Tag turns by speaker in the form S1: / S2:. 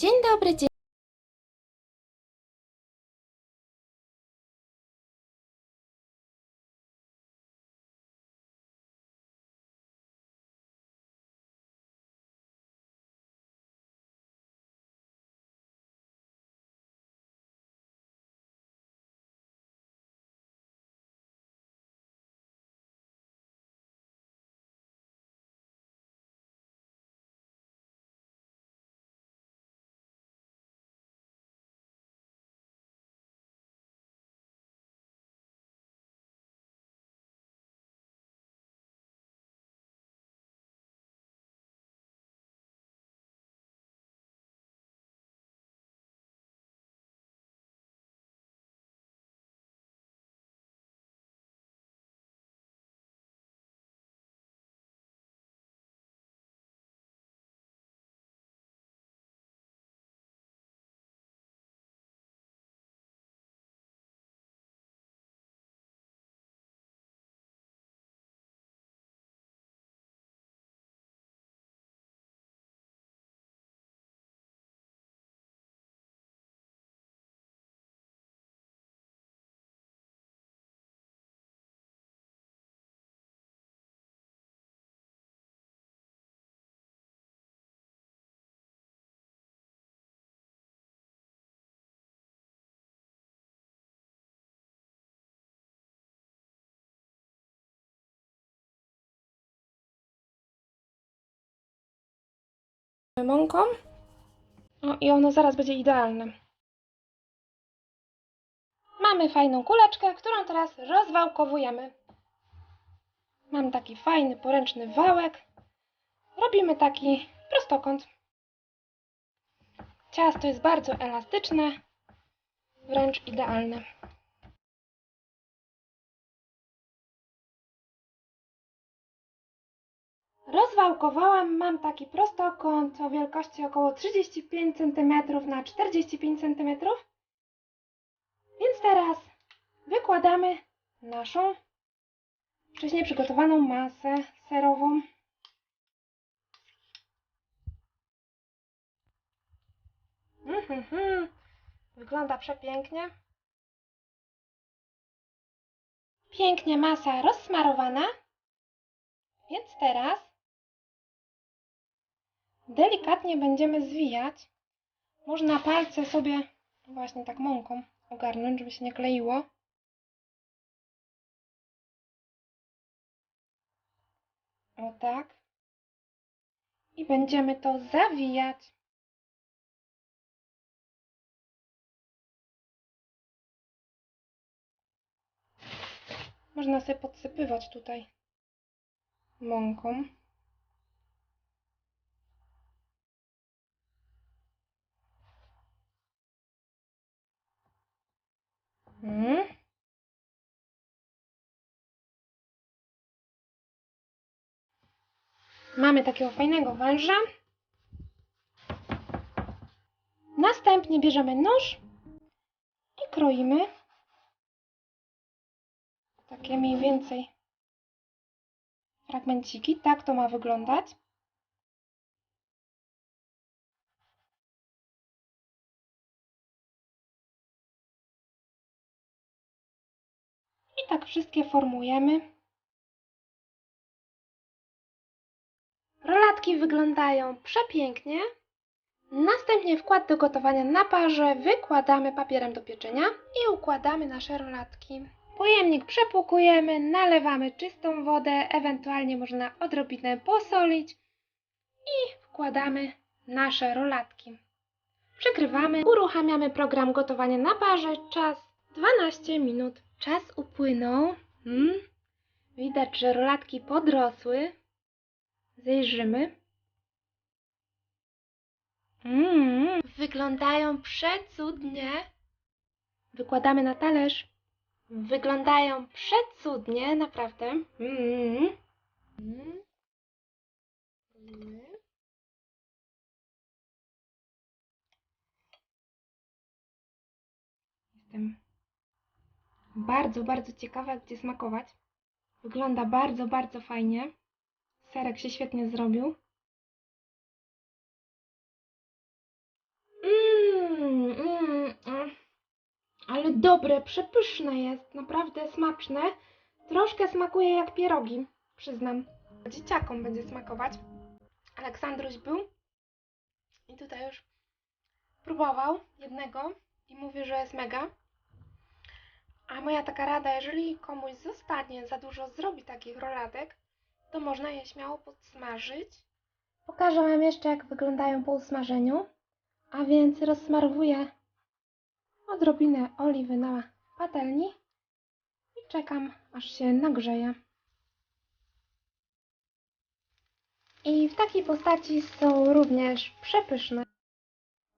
S1: Dzień dobry, dzień mąką. O, i ono zaraz będzie idealne. Mamy fajną kuleczkę, którą teraz rozwałkowujemy. Mam taki fajny, poręczny wałek. Robimy taki prostokąt. Ciasto jest bardzo elastyczne, wręcz idealne. Rozwałkowałam, mam taki prostokąt o wielkości około 35 cm na 45 cm. Więc teraz wykładamy naszą wcześniej przygotowaną masę serową. Mhm, Wygląda przepięknie. Pięknie masa rozsmarowana. Więc teraz delikatnie będziemy zwijać. Można palce sobie właśnie tak mąką ogarnąć, żeby się nie kleiło. O tak. I będziemy to zawijać. Można sobie podsypywać tutaj mąką. Mm. Mamy takiego fajnego węża. Następnie bierzemy nóż i kroimy takie mniej więcej fragmenciki. Tak to ma wyglądać. Tak wszystkie formujemy. Rolatki wyglądają przepięknie. Następnie wkład do gotowania na parze wykładamy papierem do pieczenia i układamy nasze rolatki. Pojemnik przepłukujemy, nalewamy czystą wodę, ewentualnie można odrobinę posolić i wkładamy nasze rolatki. Przykrywamy, uruchamiamy program gotowania na parze, czas 12 minut. Czas upłynął. Hmm. Widać, że rolatki podrosły. Zejrzymy. Mm, wyglądają przecudnie. Wykładamy na talerz. Wyglądają przecudnie, naprawdę. Mm. Mm. bardzo, bardzo ciekawe gdzie smakować. Wygląda bardzo, bardzo fajnie. Serek się świetnie zrobił. Mmm, mm, mm. ale dobre, przepyszne jest, naprawdę smaczne. Troszkę smakuje jak pierogi, przyznam. Dzieciakom będzie smakować. Aleksandruś był i tutaj już próbował jednego i mówi, że jest mega. A moja taka rada, jeżeli komuś zostanie za dużo zrobi takich roladek, to można je śmiało podsmażyć. Pokażę Wam jeszcze, jak wyglądają po usmażeniu. A więc rozsmarowuję odrobinę oliwy na patelni i czekam, aż się nagrzeje. I w takiej postaci są również przepyszne.